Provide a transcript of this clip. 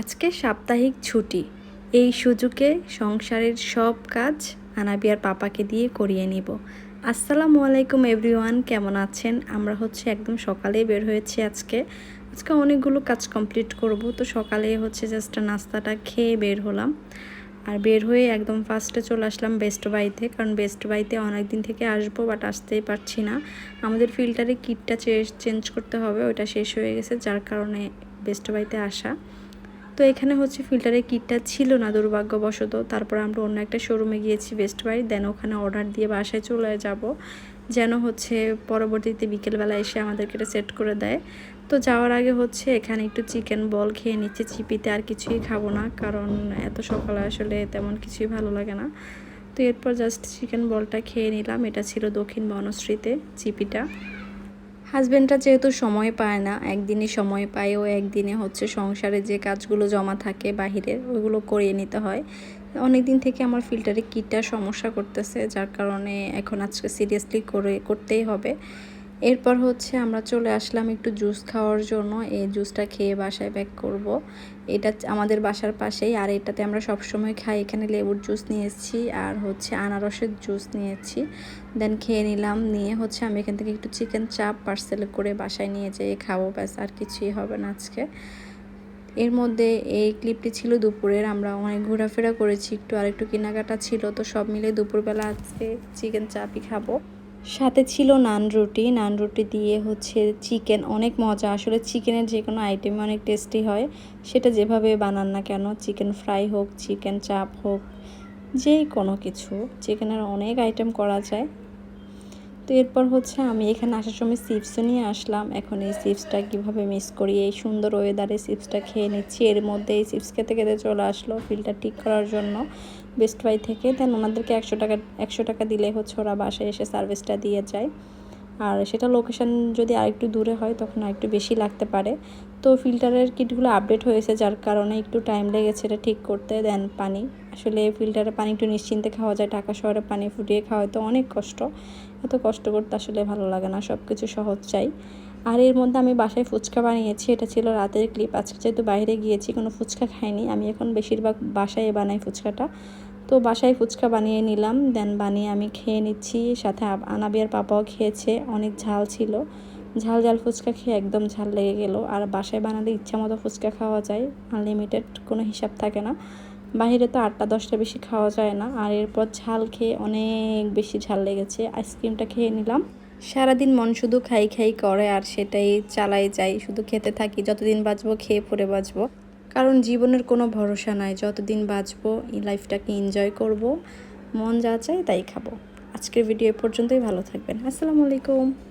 আজকে সাপ্তাহিক ছুটি। এই সুযোগে সংসারের সব কাজ আনাবিয়ার পাপাকে দিয়ে করিয়ে নিব। আসসালামু আলাইকুম এভরিওয়ান, কেমন আছেন? আমরা হচ্ছে একদম সকালেই বের হয়েছি আজকে। আজকে অনেকগুলো কাজ কমপ্লিট করব, তো সকালে হচ্ছে জাস্ট নাস্তাটা খেয়ে বের হলাম। আর বের হয়ে একদম ফার্স্টে চলে আসলাম বেস্ট বাইতে কারণ বেস্ট বাইতে অনেক দিন থেকে আসব বাট আসতেই পারছি না। আমাদের ফিল্টারে কিটটা চেঞ্জ করতে হবে ওটা শেষ হয়ে গেছে, যার কারণে বেস্ট বাইতে আসা। তো এখানে হচ্ছে ফিল্টারের কিটটা ছিল না দুর্ভাগ্যবশত। তারপর আমরা অন্য একটা শোরুমে গিয়েছি বেস্ট বাই দেন ওখানে অর্ডার দিয়ে বাসায় চলে যাব। যেন হচ্ছে পরবর্তীতে বিকেলবেলা এসে আমাদেরকে এটা সেট করে দেয়। তো যাওয়ার আগে হচ্ছে এখানে একটু চিকেন বল খেয়ে নিচ্ছে, চিপিতে আর কিছুই খাব না, কারণ এত সকালে আসলে তেমন কিছুই ভালো লাগে না। তো এরপর জাস্ট চিকেন বলটা খেয়ে নিলাম, এটা ছিল দক্ষিণ বনশ্রীতে চিপিটা। হাজব্যান্ডরা যেহেতু সময় পায় না, একদিনে সময় পায় ও একদিনে হচ্ছে সংসারে যে কাজগুলো জমা থাকে বাহিরের ওইগুলো করিয়ে নিতে হয়। অনেক দিন থেকে আমার ফিল্টারে কিটা সমস্যা করতেছে, যার কারণে এখন আজকে সিরিয়াসলি করে করতেই হবে। এরপর হচ্ছে আমরা চলে আসলাম একটু জুস খাওয়ার জন্য। এই জুসটা খেয়ে বাসায় ব্যাক করব। এটা আমাদের বাসার পাশেই। আর এটাতে আমরা সবসময় খাই। এখানে লেবুর জুস নিয়েছি আর হচ্ছে আনারসের জুস নিয়েছি দেন খেয়ে নিলাম। নিয়ে হচ্ছে আমি এখান থেকে একটু চিকেন চাপ পার্সেল করে বাসায় নিয়ে যেয়ে খাব। ব্যাস, আর কিছুই হবে না আজকে। এর মধ্যে এই ক্লিপটি ছিল দুপুরের। আমরা অনেক ঘোরাফেরা করেছি। একটু আর একটু কেনাকাটা ছিল। তো সব মিলে দুপুরবেলা আজকে চিকেন চাপই খাব। সাথে ছিল নান রুটি। নান রুটি দিয়ে হচ্ছে চিকেন, অনেক মজা। আসলে চিকেনের যে কোনো আইটেম অনেক টেস্টি হয়। সেটা যেভাবে বানান না কেন, চিকেন ফ্রাই হোক, চিকেন চাপ হোক যে কোনো কিছু। চিকেনের অনেক আইটেম করা যায়। তো এরপর হচ্ছে আমি এখানে আসার সময় চিপসও নিয়ে আসলাম। এখন এই চিপসটা কীভাবে মিস করি? এই সুন্দর ওয়েদারে চিপসটা খেয়ে নিচ্ছি। এর মধ্যে এই চিপস খেতে খেতে চলে আসলো ফিল্টার ঠিক করার জন্য বেস্ট বাই থেকে। দেন ওনাদেরকে একশো টাকা একশো টাকা দিলে হচ্ছে ওরা বাসায় এসে সার্ভিসটা দিয়ে যায়। আর সেটা লোকেশান যদি আরেকটু দূরে হয়, তখন আরেকটু বেশি লাগতে পারে। তো ফিল্টারের কিটগুলো আপডেট হয়েছে, যার কারণে একটু টাইম লেগেছে এটা ঠিক করতে দেন পানি। আসলে ফিল্টারের পানি একটু নিশ্চিন্তে খাওয়া যায়, ঢাকা শহরে পানি ফুটিয়ে খাওয়া তো অনেক কষ্ট। এত কষ্ট করতে আসলে ভালো লাগে না সব কিছু সহজ চাই। আর এর মধ্যে আমি বাসায় ফুচকা বানিয়েছি, এটা ছিল রাতের ক্লিপ আজকে যেহেতু বাইরে গিয়েছি, কোনো ফুচকা খাইনি। আমি এখন বেশিরভাগ বাসায় বানাই ফুচকাটা। তো বাসায় ফুচকা বানিয়ে নিলাম দেন বানিয়ে আমি খেয়ে নিচ্ছি, সাথে আনাবিয়ার পাপাও খেয়েছে, অনেক ঝাল ছিল। ঝাল ঝাল ফুচকা খেয়ে একদম ঝাল লেগে গেল। আর বাসায় বানালে ইচ্ছা মতো ফুচকা খাওয়া যায় আনলিমিটেড কোনো হিসাব থাকে না। বাইরে তো আটটা, দশটা বেশি খাওয়া যায় না। আর এরপর ঝাল খেয়ে অনেক বেশি ঝাল লেগেছে। আইসক্রিমটা খেয়ে নিলাম। সারাদিন মন শুধু খাই খাই করে, আর সেটাই চালাই যাই। শুধু খেতে থাকি, যতদিন বাঁচবো খেয়ে পরে বাঁচবো। কারণ জীবনের কোনো ভরসা নাই, যতদিন বাঁচবো, এই লাইফটাকে এনজয় করব, মন যা চায় তাই খাব। আজকের ভিডিও পর্যন্তই, ভালো থাকবেন। আসসালামু আলাইকুম।